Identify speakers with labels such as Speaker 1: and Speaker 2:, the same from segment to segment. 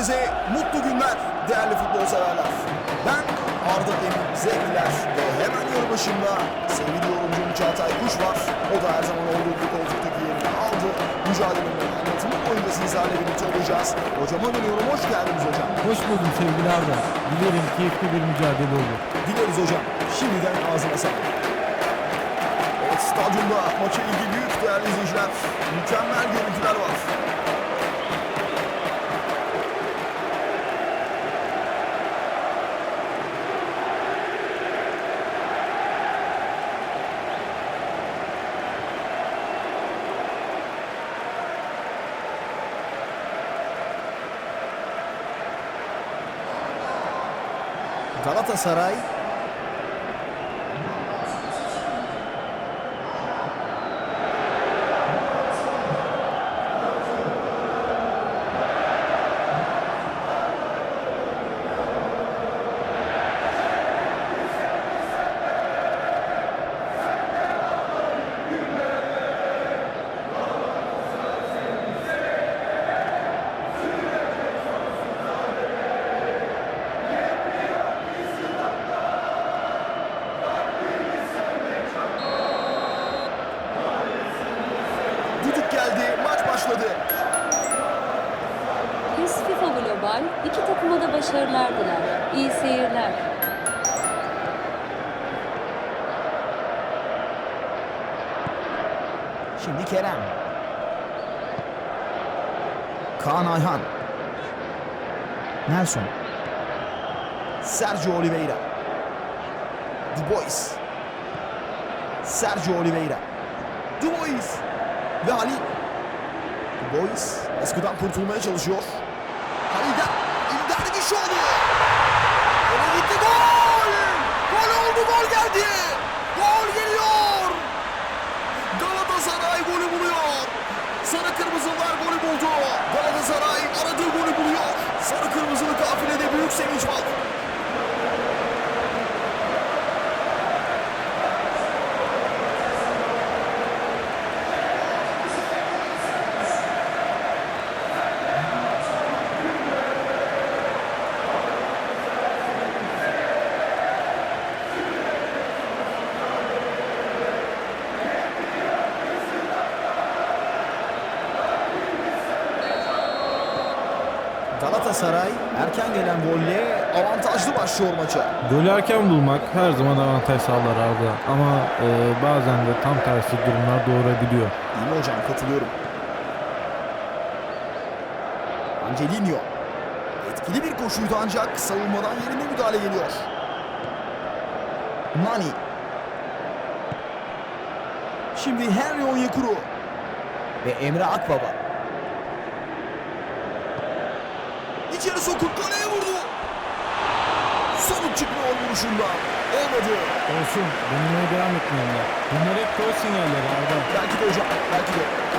Speaker 1: Herkese mutlu günler değerli futbol severler. Ben Arda Emin Zevkler ve hemen yanı başımda sevgili yorumcum Çağatay Kuş var. O da her zaman olduğu gibi koltuktaki yerini aldı. Mücadelenin anlatımı boyunca sizlerle birlikte olacağız. Hocama dönüyorum. Hoş geldiniz hocam.
Speaker 2: Hoş buldum sevgili Arda. Dilerim keyifli bir mücadele olur.
Speaker 1: Dileriz hocam. Şimdiden ağzına sağlık. Evet stadyumda maça ilgi büyük değerli izleyiciler. Mükemmel görüntüler var. Galatasaray
Speaker 3: başarılar diler. İyi seyirler.
Speaker 1: Şimdi Kerem. Kaan Ayhan. Nelson. Sergio Oliveira. Du Bois. Sergio Oliveira. Du Bois. Ve Halil. Du Bois baskıdan kurtulmaya çalışıyor. Şey oluyor. Öne gitti gol. Gol oldu gol geldi. Gol geliyor. Galatasaray golü buluyor. Sarı kırmızılar golü buldu. Galatasaray aradığı golü buluyor. Sarı kırmızılı kafilede büyük sevinç var. Galatasaray erken gelen golle avantajlı başlıyor maça.
Speaker 2: Golü erken bulmak her zaman avantaj sağlar Arda. Ama e, bazen de tam tersi durumlar doğurabiliyor.
Speaker 1: Değil mi hocam? Katılıyorum. Angelino. Etkili bir koşuydu ancak savunmadan yerinde müdahale geliyor. Nani. Şimdi Henry Onyekuru. Ve Emre Akbaba. İçeri sokup kaleye vurdu. Sonuç çıkmıyor vuruşunda. Olmadı.
Speaker 2: Olsun. Denemeye devam etmeliler. Bunlar hep gol sinyalleri Arda.
Speaker 1: Belki de hocam. Belki de.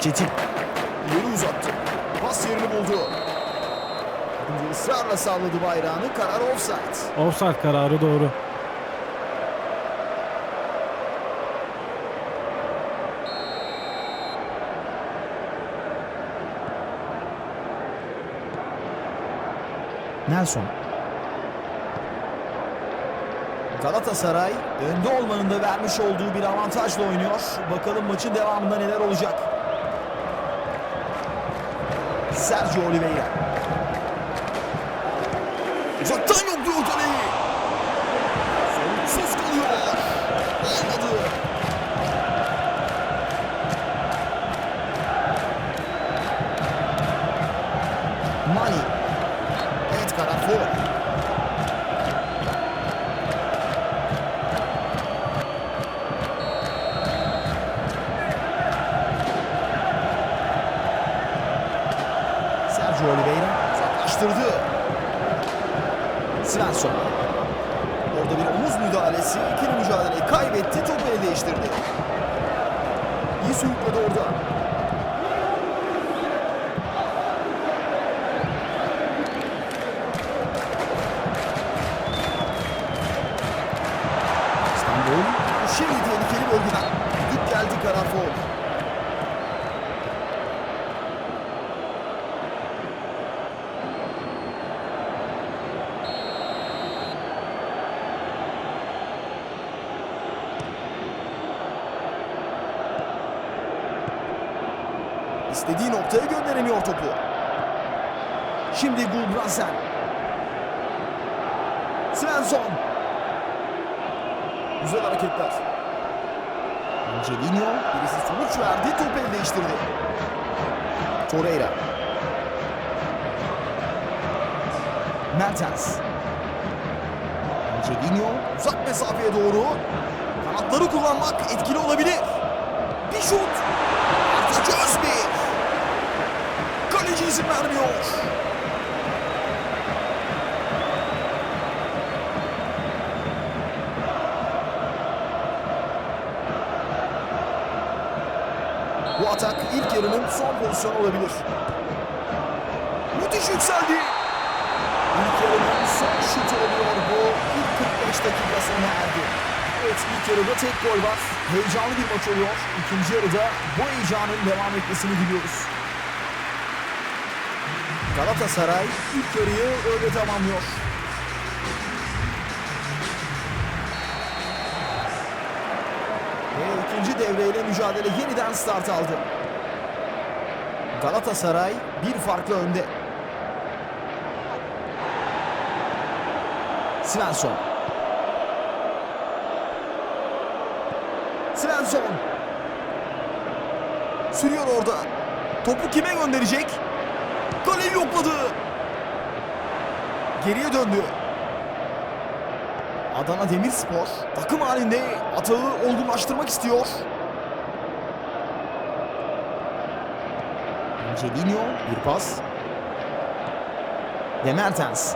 Speaker 1: Çetin ileri uzattı. Pas yerini buldu. Yardımcı ısrarla salladı bayrağını. Karar offside.
Speaker 2: Offside kararı doğru.
Speaker 1: Nelson. Galatasaray önde olmanın da vermiş olduğu bir avantajla oynuyor. Bakalım maçın devamında neler olacak. Sergio Oliveira. Uzaktan yokluyor kaleyi. Sonuçsuz kalıyor. Olmadı. Mani. Evet karar müdahalesi ikili mücadeleyi kaybetti. Topu el değiştirdi. İyi sürükledi orada. İstediği noktaya gönderemiyor topu. Şimdi Gulbrandsen. Svensson. Güzel hareketler. Angelino birisi sonuç verdi. Topu el değiştirdi. Torreira. Mertens. Angelino uzak mesafeye doğru. Kanatları kullanmak etkili olabilir. Bir şut. Arda Özbek. İzin vermiyor. Bu atak ilk yarının son pozisyonu olabilir. Müthiş yükseldi. İlk yarının son şutu oluyor bu. İlk 45 dakika sona erdi. Evet ilk yarıda tek gol var. Heyecanlı bir maç oluyor. İkinci yarıda bu heyecanın devam etmesini diliyoruz. Galatasaray ilk yarıyı öyle tamamlıyor. Ve ikinci devreyle mücadele yeniden start aldı. Galatasaray bir farklı önde. Svensson. Svensson. Sürüyor orada. Topu kime gönderecek? Kaleyi yokladı. Geriye döndü. Adana Demirspor takım halinde atağı olgunlaştırmak istiyor. Angelino bir pas. Ve Mertens.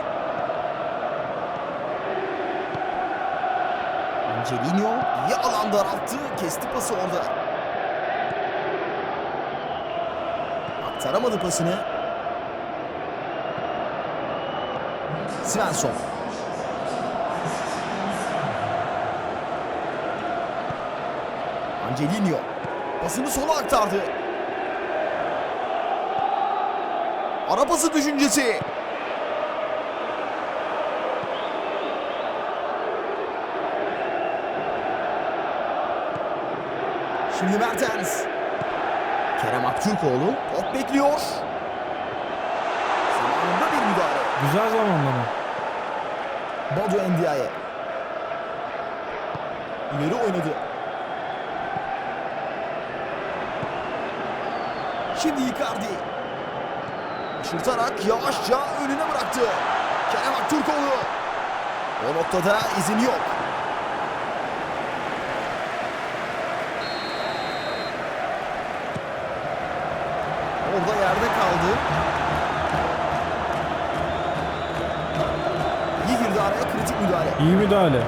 Speaker 1: Angelino iyi alan daralttı. Kesti pası orada. Aktaramadı pasını. Svensson. Angelino pasını sola aktardı. Ara pası düşüncesi. Şimdi Mertens. Kerem Aktürkoğlu top bekliyor.
Speaker 2: Güzel zamanlama.
Speaker 1: Badu Endiaye. İleri oynadı. Şimdi Icardi. Şırtarak yavaşça önüne bıraktı. Kerem Aktürkoğlu. O noktada izin yok. Orada yerde kaldı. Araya kritik müdahale.
Speaker 2: İyi müdahale.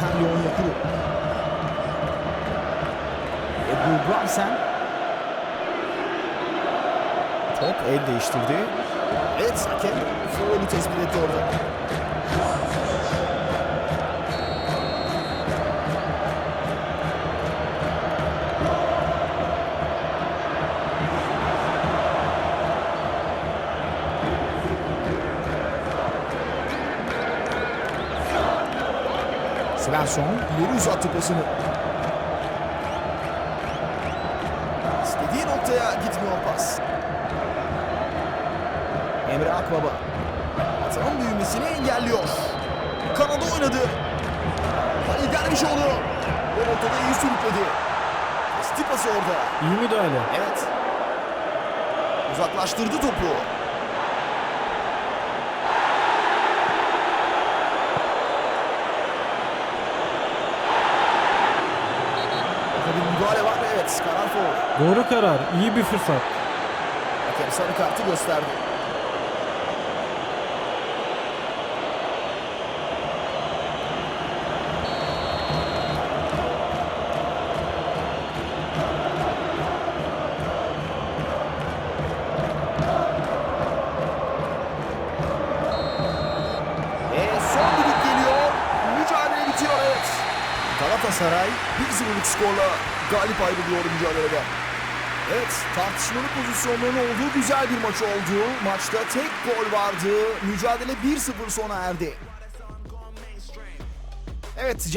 Speaker 1: Hem Leon Yakuru. Ebu Bramsen. Top el değiştirdi. Evet hakem faulü tespit etti orada. Svensson ileri uzattı pasını. İstediği noktaya gitmiyor pas. Emre Akbaba. Atanın büyümesini engelliyor. Kanada oynadı. Halil Dervişoğlu. O noktada iyi sürükledi. Kesti pası orada.
Speaker 2: İyi müdahale.
Speaker 1: Evet. Uzaklaştırdı topu. Evet karar foul.
Speaker 2: Doğru karar. İyi bir fırsat.
Speaker 1: Hakem sarı kartı gösterdi. Galatasaray 1-0'lık skorla galip ayrılıyor mücadelede. Evet tartışmalı pozisyonların olduğu güzel bir maç oldu. Maçta tek gol vardı. Mücadele 1-0 sona erdi. Evet